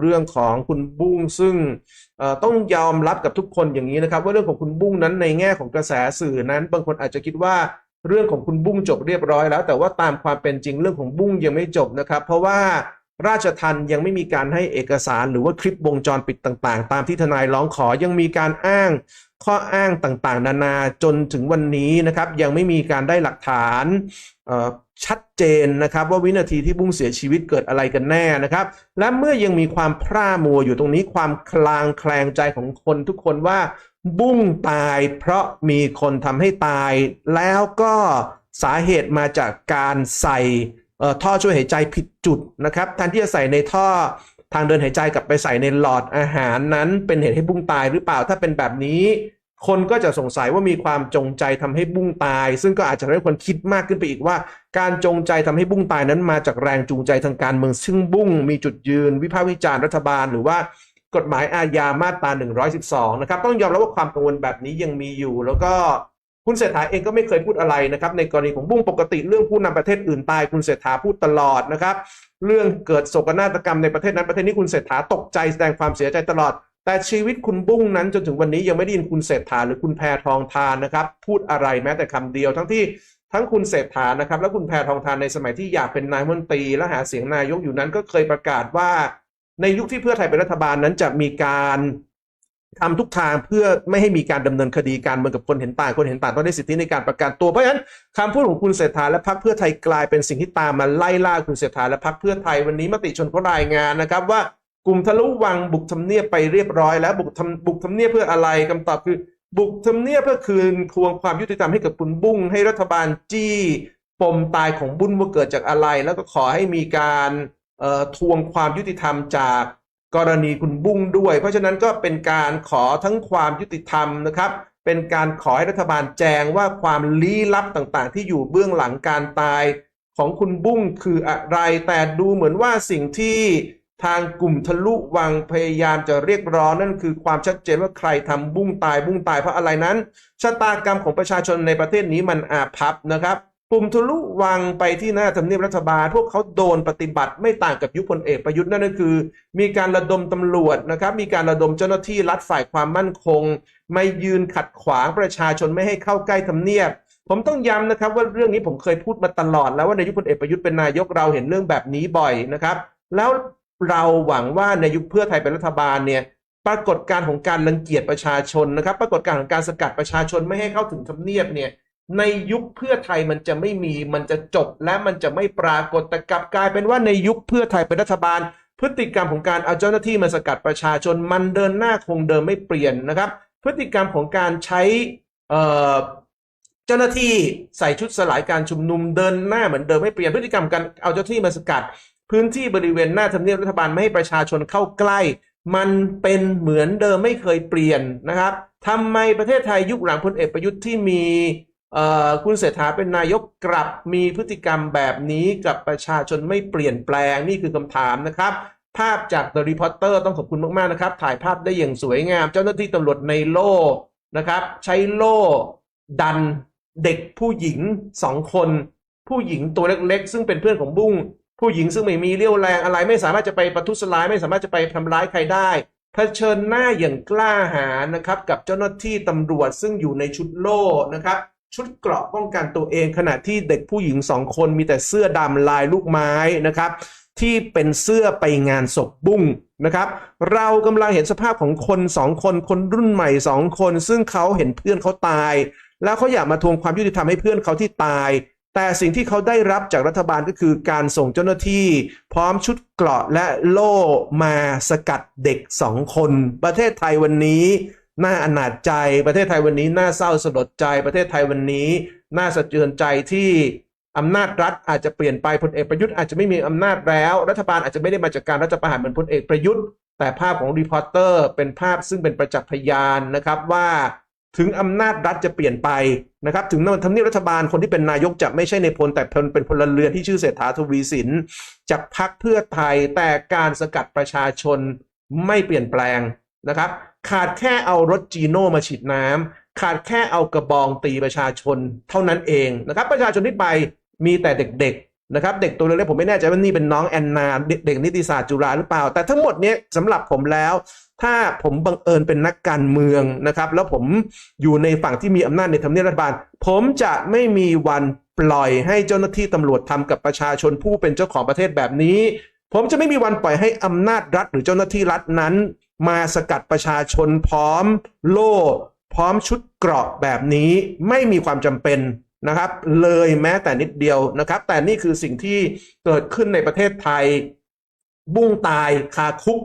เรื่องของคุณบุ้งซึ่งต้องยอมรับกับทุกคนอย่างนี้นะครับ ว่าเรื่องของคุณบุ้งนั้นในแง่ของกระแสสื่อนั้น บางคนอาจจะคิดว่าเรื่องของคุณบุ้งจบเรียบร้อยแล้ว แต่ว่าตามความเป็นจริงเรื่องของบุ้งยังไม่จบนะครับ เพราะว่าราชทันยังไม่มีการให้เอกสารหรือว่าคลิปวงจรปิดต่างๆ ตามที่ทนายร้องขอยังมีการอ้าง ข้ออ้างต่างๆ นานาจนถึงวันนี้นะครับยังไม่มีการได้หลักฐานชัดเจนนะครับว่าวินาทีที่บุ้งเสียชีวิตเกิดอะไรกันแน่นะครับ และเมื่อยังมีความพร่ามัวอยู่ตรงนี้ความคลางแคลงใจของคนทุกคนว่าบุ้งตายเพราะมีคนทำให้ตาย แล้วก็สาเหตุมาจากการใส่ท่อช่วยหายใจผิดจุดนะครับแทนที่จะใส่ในท่อ ทางเดินหายใจกลับไปใส่ในหลอดอาหารนั้นเป็นเหตุให้บุ้งตายหรือเปล่าถ้าเป็นแบบนี้ คนก็จะสงสัยว่ามีความจงใจทำให้บุ้งตาย ซึ่งก็อาจจะทำให้คนคิดมากขึ้นไปอีกว่า การจงใจทำให้บุ้งตายนั้นมาจากแรงจูงใจทางการเมืองซึ่งบุ้งมีจุดยืน วิพากษ์วิจารณ์รัฐบาลหรือว่ากฎหมายอาญามาตรา 112 นะครับ ต้องยอมรับว่าความกังวลแบบนี้ยังมีอยู่ แล้วก็ คุณเศรษฐาเองก็ไม่เคยพูดอะไรนะครับ ในกรณีของบุ้งปกติเรื่องผู้นำประเทศอื่นตายคุณเศรษฐาพูดตลอดนะครับ เรื่องเกิดโศกนาฏกรรมในประเทศนั้นประเทศนี้คุณเศรษฐาตกใจแสดงความเสียใจตลอด แต่ชีวิตคุณบุ้งนั้นจนถึงวันนี้ยังไม่ได้ยินคุณเศรษฐาหรือคุณแพทองทานนะครับ พูดอะไรแม้แต่คำเดียว ทั้งที่ทั้งคุณเศรษฐานะครับ และคุณแพทองทานในสมัยที่อยากเป็นนายมนตรีและหาเสียงนายกอยู่นั้นก็เคยประกาศว่า ในยุคที่เพื่อไทยเป็นรัฐบาลนั้นจะมีการ ทำทุกทางเพื่อไม่ให้มีการดำเนินคดีการเมืองกับคนเห็นต่างคนเห็นต่างต้องได้สิทธิในการประกันตัวเพราะฉะนั้นคำพูดของคุณเศรษฐาและพรรคเพื่อไทยกลายเป็นสิ่งที่ตามมาไล่ล่าคุณเศรษฐาและพรรคเพื่อไทยวันนี้มติชนเขารายงานนะครับว่ากลุ่มทะลุวังบุกทำเนียบไปเรียบร้อยแล้วบุกทำบุกทำเนียบเพื่ออะไรคำตอบคือ บุกทำเนียบเพื่อคืนทวงความยุติธรรมให้กับคุณบุ้งให้รัฐบาลจี้ปมตายของบุ้งว่าเกิดจากอะไร แล้วก็ขอให้มีการเอ่อทวงความยุติธรรมจาก กรณีคุณบุ้งด้วย เพราะฉะนั้นก็เป็นการขอทั้งความยุติธรรมนะครับ เป็นการขอให้รัฐบาลแจงว่าความลี้ลับต่างๆ ที่อยู่เบื้องหลังการตายของคุณบุ้งคืออะไร แต่ดูเหมือนว่าสิ่งที่ทางกลุ่มทะลุวังพยายามจะเรียกร้องนั่นคือความชัดเจนว่าใครทำบุ้งตายบุ้งตายเพราะอะไรนั้นชะตากรรมของประชาชนในประเทศนี้มันอาภัพนะครับ กลุ่มทะลุวังไปที่หน้าทำเนียบรัฐบาล พวกเขาโดนปฏิบัติไม่ต่างกับยุคพลเอกประยุทธ์นั่นก็คือ มีการระดมตำรวจนะครับ มีการระดมเจ้าหน้าที่รัฐฝ่ายความมั่นคง ไม่ยืนขัดขวางประชาชนไม่ให้เข้าใกล้ทำเนียบ ผมต้องย้ำนะครับว่าเรื่องนี้ผมเคยพูดมาตลอด แล้วว่าในยุคพลเอกประยุทธ์เป็นนายกเราเห็นเรื่องแบบนี้บ่อยนะครับ แล้วเราหวังว่าในยุคเพื่อไทยเป็นรัฐบาลเนี่ยปรากฏการของการรังเกียจประชาชนนะครับ ปรากฏการของการสกัดประชาชนไม่ให้เข้าถึงทำเนียบเนี่ย ในยุคเพื่อไทยมันจะไม่มีมันจะจบและมันจะไม่ปรากฏแต่กลับกลายเป็นว่าในยุคเพื่อไทยเป็นรัฐบาล พฤติกรรมของการเอาเจ้าหน้าที่มาสกัดประชาชนมันเดินหน้าคงเดิมไม่เปลี่ยนนะครับ พฤติกรรมของการใช้เจ้าหน้าที่ใส่ชุดสลายการชุมนุมเดินหน้าเหมือนเดิมไม่เปลี่ยนพฤติกรรมการเอาเจ้าหน้าที่มาสกัด พื้นที่บริเวณหน้าทำเนียบรัฐบาลไม่ให้ประชาชนเข้าใกล้ มันเป็นเหมือนเดิมไม่เคยเปลี่ยนนะครับทำไมประเทศไทยยุคหลังพลเอกประยุทธ์ที่มี คุณเศรษฐาเป็นนายกกลับมีพฤติกรรมแบบนี้กับประชาชนไม่เปลี่ยนแปลงนี่คือคำถามนะครับ ภาพจาก The Reporter ต้องขอบคุณมาก ๆ นะครับ ถ่ายภาพได้อย่างสวยงาม เจ้าหน้าที่ตำรวจในโล่นะครับ ใช้โล่ดันเด็กผู้หญิงสองคน ผู้หญิงตัวเล็ก ๆ ซึ่งเป็นเพื่อนของบุ้งผู้หญิงซึ่งไม่มีเรี่ยวแรงอะไร ไม่สามารถจะไปประทุษร้าย ไม่สามารถจะไปทำร้ายใครได้เผชิญหน้าอย่างกล้าหาญนะครับ กับเจ้าหน้าที่ตำรวจซึ่งอยู่ในชุดโล่นะครับ ชุดเกราะป้องกันตัวเองขณะที่เด็กผู้หญิงสองคนมีแต่เสื้อดำลายลูกไม้นะครับ ที่เป็นเสื้อไปงานศพบุ้งนะครับ เรากำลังเห็นสภาพของคนสองคนคนรุ่นใหม่สองคน ซึ่งเขาเห็นเพื่อนเขาตาย แล้วเขาอยากมาทวงความยุติธรรมให้เพื่อนเขาที่ตาย แต่สิ่งที่เขาได้รับจากรัฐบาลก็คือการส่งเจ้าหน้าที่ พร้อมชุดเกราะและโล่มาสกัดเด็กสองคน ประเทศไทยวันนี้ น่าอนาจใจประเทศไทยวันนี้น่าเศร้าสลดใจ ประเทศไทยวันนี้น่าสะเทือนใจที่อำนาจรัฐอาจจะเปลี่ยนไปพลเอกประยุทธ์อาจจะไม่มีอำนาจแล้ว รัฐบาลอาจจะไม่ได้มาจากการรัฐประหารเหมือนพลเอกประยุทธ์ แต่ภาพของรีพอร์เตอร์เป็นภาพซึ่งเป็นประจักษ์พยานนะครับว่าถึงอำนาจรัฐจะเปลี่ยนไปนะครับถึงทำเนียบรัฐบาลคนที่เป็นนายกจะไม่ใช่ในพลแต่เป็นพลเรือนที่ชื่อเศรษฐาทวีสินจากพักเพื่อไทยแต่การสกัดประชาชนไม่เปลี่ยนแปลงนะครับ ขาดแค่เอารถจีโน่มาฉีดน้ำขาดแค่เอากระบองตีประชาชนเท่านั้นเองนะครับ ประชาชนที่ไปมีแต่เด็กๆนะครับ เด็กตัวเล็กๆผมไม่แน่ใจว่านี่เป็นน้องแอนนาเด็กนิติศาสตร์จุฬาหรือเปล่า แต่ทั้งหมดนี้ยสำหรับผมแล้ว ถ้าผมบังเอิญเป็นนักการเมืองนะครับ แล้วผมอยู่ในฝั่งที่มีอำนาจในทำเนียบรัฐบาล ผมจะไม่มีวันปล่อยให้เจ้าหน้าที่ตำรวจทำกับประชาชนผู้เป็นเจ้าของประเทศแบบนี้ ผมจะไม่มีวันปล่อยให้อำนาจรัฐหรือเจ้าหน้าที่รัฐนั้น มาสกัดประชาชนพร้อมโล่ พร้อมชุดเกราะแบบนี้ไม่มีความจำเป็นนะครับ เลยแม้แต่นิดเดียวนะครับ แต่นี่คือสิ่งที่เกิดขึ้นในประเทศไทย บุ้งตายคาคุก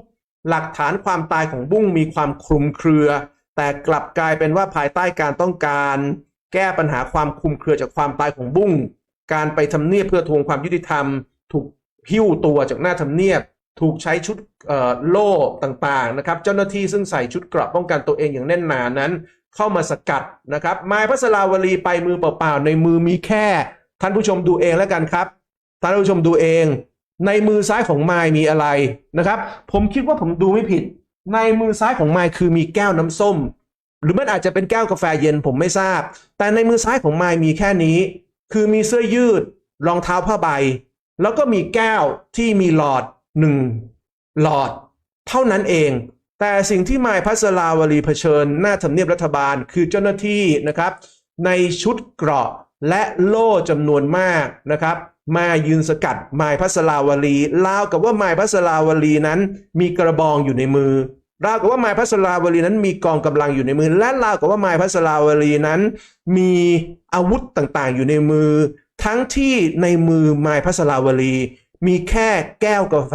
หลักฐานความตายของบุ้งมีความคลุมเครือ แต่กลับกลายเป็นว่าภายใต้การต้องการ แก้ปัญหาความคลุมเครือจากความตายของบุ้งการไปทำเนียบเพื่อทวงความยุติธรรม ถูกหิ้วตัวจากหน้าทำเนียบ ถูกใช้ชุดโล่ต่างๆนะครับ เจ้าหน้าที่ซึ่งใส่ชุดเกราะป้องกันตัวเองอย่างแน่นหนานั้น เข้ามาสกัดนะครับไม้พัสราวลีไปมือเปล่าๆในมือมีแค่ ท่านผู้ชมดูเองแล้วกันครับ ท่านผู้ชมดูเอง ในมือซ้ายของไม้มีอะไรนะครับ ผมคิดว่าผมดูไม่ผิด ในมือซ้ายของไม้คือมีแก้วน้ำส้ม หรือมันอาจจะเป็นแก้วกาแฟเย็นผมไม่ทราบ แต่ในมือซ้ายของไม้มีแค่นี้ คือมีเสื้อยืดรองเท้าผ้าใบ แล้วก็มีแก้วที่มีหลอด หนึ่งหลอดเท่านั้นเอง แต่สิ่งที่มายพัสราวลีเผชิญ หน้าทำเนียบรัฐบาลคือเจ้าหน้าที่นะครับ ในชุดเกราะและโล่จำนวนมากนะครับ มายืนสกัดมายพัสราวลีราวกับว่ามายพัสราวลีนั้นมีกระบองอยู่ในมือราวกับว่ามายพัสราวลีนั้นมีกองกำลังอยู่ในมือ และราวกับว่ามายพัสราวลีนั้น มีอาวุธต่างๆอยู่ในมือ ทั้งที่ในมือมายพัสราวลี มีแค่แก้วกาแฟ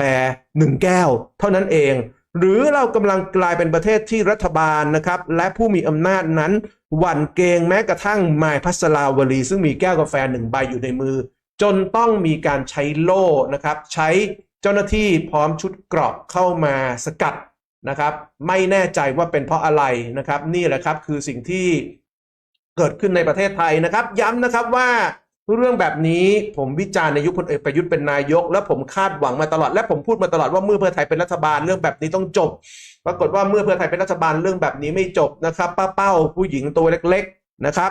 หนึ่งแก้ว เท่านั้นเอง หรือเรากำลังกลายเป็นประเทศที่รัฐบาลนะครับ และผู้มีอำนาจนั้น หวั่นเกงแม้กระทั่งมายพัสราวลี ซึ่งมีแก้วกาแฟหนึ่งใบอยู่ในมือ จนต้องมีการใช้โล่นะครับ ใช้เจ้าหน้าที่พร้อมชุดเกราะเข้ามาสกัดนะครับ ไม่แน่ใจว่าเป็นเพราะอะไรนะครับ นี่แหละครับคือสิ่งที่เกิดขึ้นในประเทศไทยนะครับ ย้ำนะครับว่า เรื่องแบบนี้ผมวิจารณ์ในยุคพลเอกประยุทธ์เป็นนายก และผมคาดหวังมาตลอด และผมพูดมาตลอดว่าเมื่อเพื่อไทยเป็นรัฐบาลเรื่องแบบนี้ต้องจบ ปรากฏว่าเมื่อเพื่อไทยเป็นรัฐบาลเรื่องแบบนี้ไม่จบนะครับป้าเป้าผู้หญิงตัวเล็ก ๆนะครับ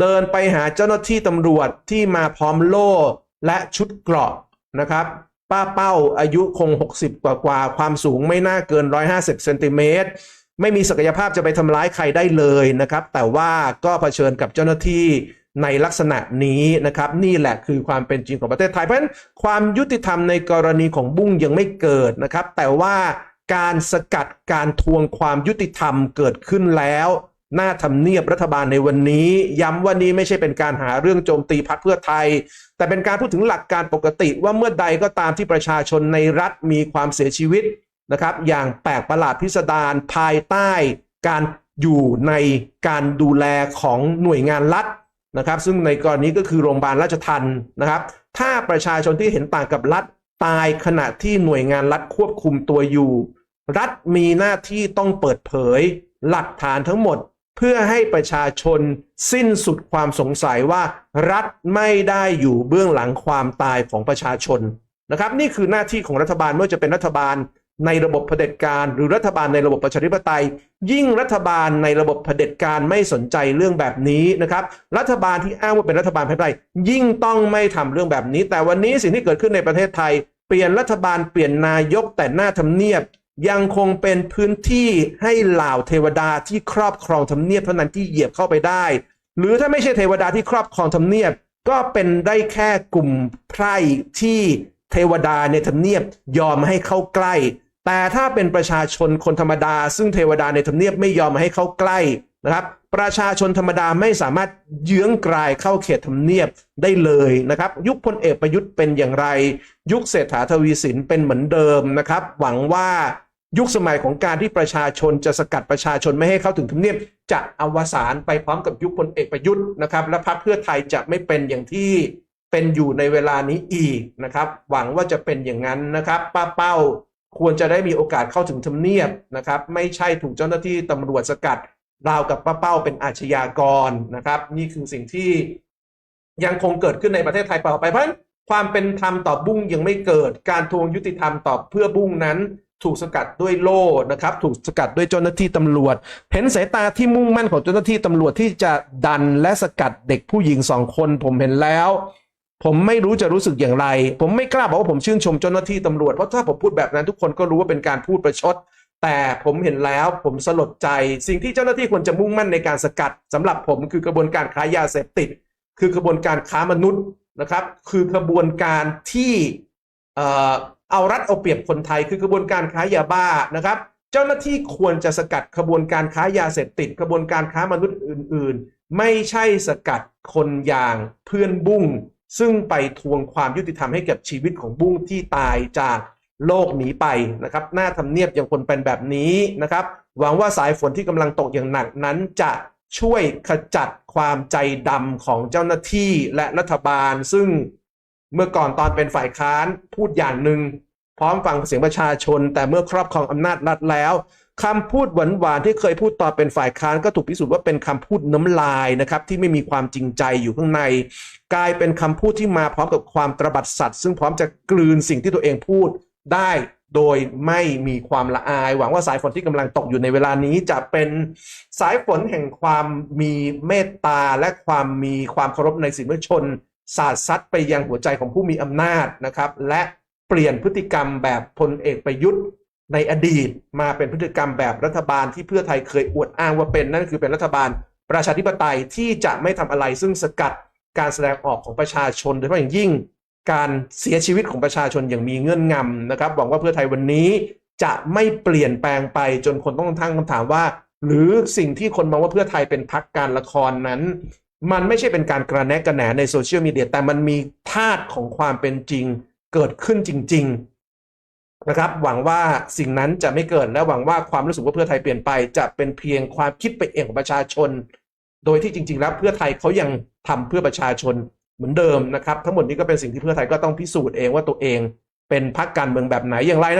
เดินไปหาเจ้าหน้าที่ตำรวจที่มาพร้อมโล่และชุดเกราะนะครับ ป้าเป้าอายุคง 60 กว่ากว่าความสูงไม่น่าเกิน 150เซนติเมตรไม่มีศักยภาพจะไปทำร้ายใครได้เลยนะครับ แต่ว่าก็เผชิญกับเจ้าหน้าที่ ในลักษณะนี้นะครับนี่แหละคือความเป็นจริงของประเทศไทย เพราะฉะนั้นความยุติธรรมในกรณีของบุ้งยังไม่เกิดนะครับ แต่ว่าการสกัดการทวงความยุติธรรมเกิดขึ้นแล้ว หน้าทำเนียบรัฐบาลในวันนี้ ย้ำว่านี้ไม่ใช่เป็นการหาเรื่องโจมตีพรรคเพื่อไทย แต่เป็นการพูดถึงหลักการปกติว่าเมื่อใดก็ตามที่ประชาชนในรัฐมีความเสียชีวิตนะครับ อย่างแปลกประหลาดพิสดารภายใต้ การอยู่ในการดูแลของหน่วยงานรัฐ นะครับ ซึ่งในกรณีก็คือโรงพยาบาลราชทันนะครับ ถ้าประชาชนที่เห็นต่างกับรัฐตายขณะที่หน่วยงานรัฐควบคุมตัวอยู่ รัฐมีหน้าที่ต้องเปิดเผย หลักฐานทั้งหมดเพื่อให้ประชาชนสิ้นสุดความสงสัยว่า รัฐไม่ได้อยู่เบื้องหลังความตายของประชาชนนะครับ นี่คือหน้าที่ของรัฐบาลไม่ว่าจะเป็นรัฐบาล ในระบบเผด็จการหรือรัฐบาลในระบบประชาธิปไตย ยิ่งรัฐบาลในระบบเผด็จการไม่สนใจเรื่องแบบนี้นะครับ รัฐบาลที่อ้างว่าเป็นรัฐบาลประชาธิปไตยยิ่งต้องไม่ทำเรื่องแบบนี้ แต่วันนี้สิ่งที่เกิดขึ้นในประเทศไทย เปลี่ยนรัฐบาลเปลี่ยนนายกแต่หน้าทำเนียบ ยังคงเป็นพื้นที่ให้เหล่าเทวดาที่ครอบครองทำเนียบเท่านั้นที่เหยียบเข้าไปได้ หรือถ้าไม่ใช่เทวดาที่ครอบครองทำเนียบ ก็เป็นได้แค่กลุ่มไพร่ที่เทวดาในทำเนียบยอมให้เข้าใกล้ แต่ถ้าเป็นประชาชนคนธรรมดา ซึ่งเทวดาในทำเนียบไม่ยอมให้เข้าใกล้นะครับ ประชาชนธรรมดาไม่สามารถเยื้องกลายเข้าเขตทำเนียบได้เลยนะครับ ยุคพลเอกประยุทธ์เป็นอย่างไร ยุคเศรษฐาทวีสินเป็นเหมือนเดิมนะครับ หวังว่ายุคสมัยของการที่ประชาชนจะสกัดประชาชนไม่ให้เข้าถึงทำเนียบจะอวสานไปพร้อมกับยุคพลเอกประยุทธ์นะครับ และพรรคเพื่อไทยจะไม่เป็นอย่างที่เป็นอยู่ในเวลานี้อีกนะครับ หวังว่าจะเป็นอย่างนั้นนะครับ ป้าเป้า ควรจะได้มีโอกาสเข้าถึงทำเนียบนะครับ ไม่ใช่ถูกเจ้าหน้าที่ตำรวจสกัดราวกับป้าเป้าเป็นอาชญากรนะครับ นี่คือสิ่งที่ยังคงเกิดขึ้นในประเทศไทยต่อไปเพราะฉะนั้นความเป็นธรรมต่อบุ้งยังไม่เกิดการทวงยุติธรรมต่อเพื่อบุ้งนั้น ถูกสกัดด้วยโล่นะครับ ถูกสกัดด้วยเจ้าหน้าที่ตำรวจ เห็นสายตาที่มุ่งมั่นของเจ้าหน้าที่ตำรวจที่จะดันและสกัดเด็กผู้หญิงสองคนผมเห็นแล้ว ผมไม่รู้จะรู้สึกอย่างไร ผมไม่กล้าบอกว่าผมชื่นชมเจ้าหน้าที่ตำรวจ เพราะถ้าผมพูดแบบนั้นทุกคนก็รู้ว่าเป็นการพูดประชด แต่ผมเห็นแล้วผมสลดใจ สิ่งที่เจ้าหน้าที่ควรจะมุ่งมั่นในการสกัดสำหรับผมคือกระบวนการค้ายาเสพติด คือกระบวนการค้ามนุษย์นะครับ คือกระบวนการที่เอ่อเอารัดเอาเปรียบคนไทย คือกระบวนการค้ายาบ้านะครับ เจ้าหน้าที่ควรจะสกัดกระบวนการค้ายาเสพติดกระบวนการค้ามนุษย์อื่น ๆ ไม่ใช่สกัดคนอย่างเพื่อนบุ้ง ซึ่งไปทวงความยุติธรรมให้กับชีวิตของบุ้งที่ตายจากโลกหนีไปนะครับ หน้าทำเนียบยังคนเป็นแบบนี้นะครับ หวังว่าสายฝนที่กำลังตกอย่างหนักนั้นจะช่วยขจัดความใจดำของเจ้าหน้าที่และรัฐบาล ซึ่งเมื่อก่อนตอนเป็นฝ่ายค้านพูดอย่างหนึ่งพร้อมฟังเสียงประชาชน แต่เมื่อครอบครองอำนาจรัฐแล้ว คำพูดหวานๆที่เคยพูดตอนเป็นฝ่ายค้านก็ถูกพิสูจน์ว่าเป็นคำพูดน้ำลายนะครับที่ไม่มีความจริงใจอยู่ข้างใน กลายเป็นคำพูดที่มาพร้อมกับความตระบัดสัตว์ซึ่งพร้อมจะกลืนสิ่งที่ตัวเองพูดได้โดยไม่มีความละอาย หวังว่าสายฝนที่กำลังตกอยู่ในเวลานี้จะเป็นสายฝนแห่งความมีเมตตาและความมีความเคารพในสิ่งมวลชน สาดซัดไปยังหัวใจของผู้มีอำนาจนะครับ และเปลี่ยนพฤติกรรมแบบพลเอกประยุทธ์ ในอดีตมาเป็นพฤติกรรมแบบรัฐบาลที่เพื่อไทยเคยอวดอ้างว่าเป็นนั่นคือเป็นรัฐบาลประชาธิปไตยที่จะไม่ทำอะไรซึ่งสกัดการแสดงออกของประชาชนโดยเฉพาะอย่างยิ่ง การเสียชีวิตของประชาชนอย่างมีเงื่อนงำนะครับหวังว่าเพื่อไทยวันนี้จะไม่เปลี่ยนแปลงไปจนคนต้องตั้งคำถามว่า หรือสิ่งที่คนมองว่าเพื่อไทยเป็นพักการละครนั้น มันไม่ใช่เป็นการกระแนะกระแหนในโซเชียลมีเดียแต่มันมีธาตุของความเป็นจริงเกิดขึ้นจริง ๆ นะครับหวังว่าสิ่งนั้นจะไม่เกิดและหวังว่าความรู้สึกว่าเพื่อไทยเปลี่ยนไปจะเป็นเพียงความคิดไปเองของประชาชน โดยที่จริง ๆ แล้วเพื่อไทยเขายังทำเพื่อประชาชนเหมือนเดิมนะครับ ทั้งหมดนี้ก็เป็นสิ่งที่เพื่อไทยก็ต้องพิสูจน์เองว่าตัวเองเป็นพรรคการเมืองแบบไหนอย่างไรนะครับ